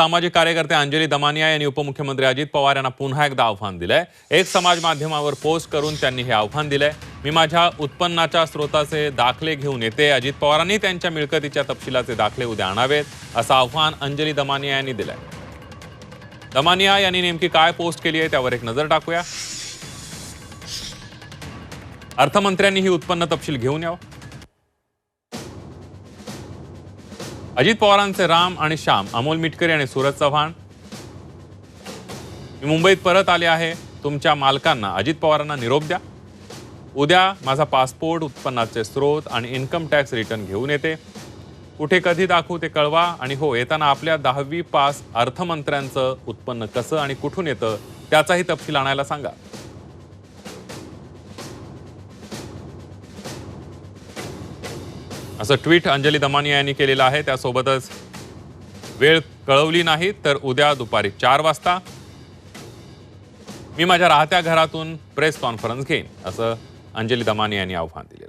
सामाजिक कार्यकर्ते अंजली दमानिया यांनी उपमुख्यमंत्री अजित पवार यांना पुन्हा एकदा आव्हान दिलंय. एक समाज माध्यमावर पोस्ट करून त्यांनी हे आव्हान दिलंय. मी माझ्या उत्पन्नाच्या स्रोताचे दाखले घेऊन येते. अजित पवारांनी त्यांच्या मिळकतीच्या तपशिलाचे दाखले उद्या आणावेत असं आव्हान अंजली दमानिया यांनी दिलंय. दमानिया यांनी नेमकी काय पोस्ट केली आहे त्यावर एक नजर टाकूया. अर्थमंत्र्यांनी ही उत्पन्न तपशील घेऊन यावं. अजित पवारांचे राम आणि श्याम अमोल मिटकरी आणि सूरज चव्हाण. मी मुंबईत परत आले आहे. तुमच्या मालकांना अजित पवारांना निरोप द्या. उद्या माझा पासपोर्ट उत्पन्नाचे स्रोत आणि इन्कम टॅक्स रिटर्न घेऊन येते. कुठे कधी दाखवू ते कळवा. आणि हो येताना आपल्या दहावी पास अर्थमंत्र्यांचं उत्पन्न कसं आणि कुठून येतं त्याचाही तपशील आणायला सांगा. असं ट्विट अंजली दमानिया यांनी केलेलं आहे. त्यासोबतच वेळ कळवली नाही तर उद्या दुपारी चार वाजता मी माझ्या राहत्या घरातून प्रेस कॉन्फरन्स घेईन असं अंजली दमानिया यांनी आव्हान दिलं.